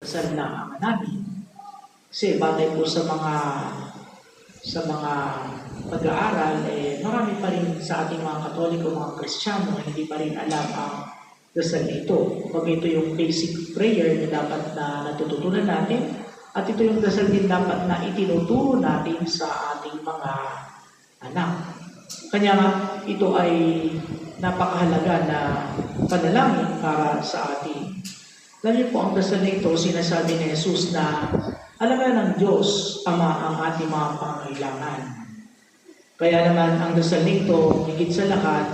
Dasal ng namin. Kasi batay po sa mga sa mga pag-aaral, eh, marami pa rin sa ating mga Katoliko, mga Kristiyano, hindi pa rin alam ang dasal na ito. Pag ito yung basic prayer na dapat na natututunan natin, at ito yung dasal din dapat na itinuturo natin sa ating mga anak. Kanya nga, ito ay napakahalaga na panalangin para sa ating niyo po, ang dasal na ito, sinasabi ni Jesus na alam na ng Diyos, Ama, ang ating mga pangailangan. Kaya naman, ang dasal nito, higit sa lahat,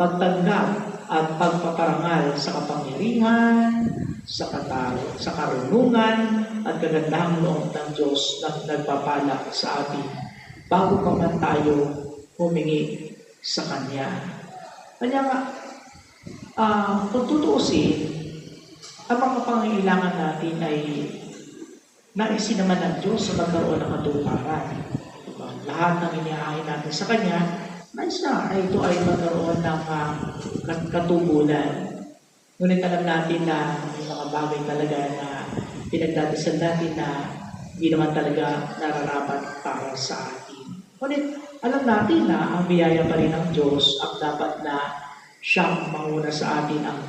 pagtanggap at pagpaparangal sa kapangyarihan, sa kataro, sa karunungan, at kagandahang loob ng Diyos na nagpapala sa atin bago pa man tayo humingi sa Kanya. Kanya nga, ah, kung tutuusin, ang mga pangailangan natin ay naisin naman ng Diyos sa magkaroon ng katuparan. Diba? Lahat ng inihain natin sa Kanya, nais na ito ay magkaroon ng uh, katubulan. Ngunit alam natin na may mga bagay talaga na pinagdadasal natin na hindi naman talaga nararapat para sa atin. Ngunit alam natin na ang biyaya pa rin ng Diyos ang dapat na siyang manguna sa atin ang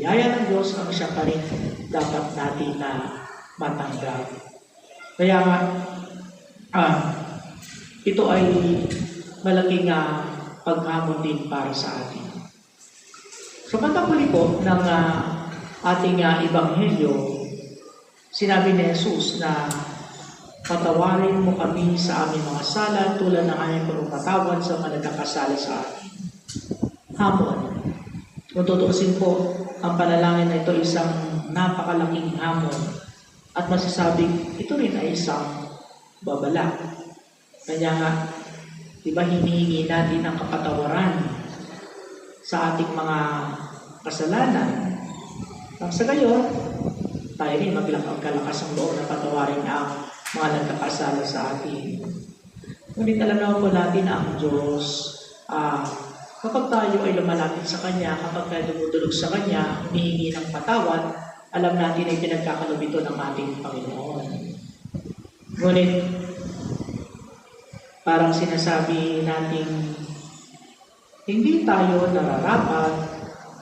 biyaya ng Diyos ang siya pa rin dapat natin na matanggap. Kaya nga, ah, ito ay malaking uh, paghamon din para sa atin. Sa pagkakuli po ng uh, ating uh, Ebanghelyo, sinabi ni Jesus na patawarin mo kami sa aming mga sala tulad ng aming pagpapatawad sa mga nagkakasala sa atin. Hamon. Kung tutuusin po, ang panalangin na ito isang napakalaking hamon at masasabing ito rin ay isang babala. Kanya nga, di ba hinihingi natin ang kapatawaran sa ating mga kasalanan. Ang sa gayon, tayo rin maglakang-kalakas ang loob na patawarin ang mga nagkakasala sa atin. Ngunit alam naman po natin na ang Diyos, ah, kapag tayo ay lumalapit sa Kanya, kapag tayo dumudulog sa Kanya, humihingi ng patawad, alam natin ay pinagkakaloob ito ng ating Panginoon. Ngunit, parang sinasabi natin, hindi tayo nararapat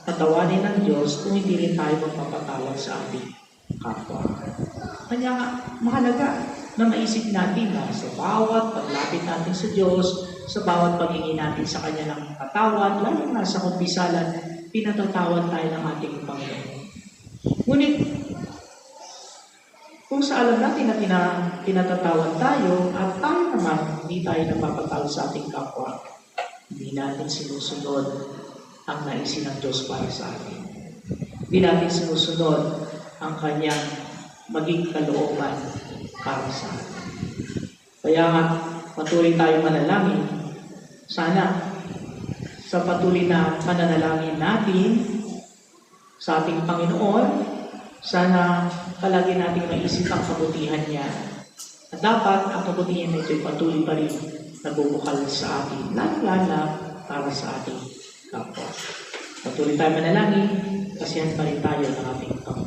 patawanin ng Diyos kung hindi rin tayo magpapatawad sa ating kapwa. Kanya nga, mahalaga na maisip natin na sa bawat paglapit natin sa Diyos, sa bawat paghingi natin sa Kanya ng patawad, lalo na sa kumpisalan, pinatatawad tayo ng ating Panginoon. Ngunit, kung sa alam natin na pina, pinatatawad tayo, at tayo naman hindi tayo napapatawad sa ating kapwa, hindi natin sinusunod ang naisin ng Diyos para sa atin. Hindi natin sinusunod ang kanyang maging kalooban para sa atin. Kaya nga, patuloy tayo manalangin. Sana, sa patuloy na pananalangin natin sa ating Panginoon, sana palagi natin maisip ang kabutihan niya. At dapat ang kabutihan na ito ay patuloy pa rin nagbubukal sa atin, lalo-lalo para sa ating kapwa. Patuloy tayo manalangin, kasihan pa rin tayo ng ating Panginoon.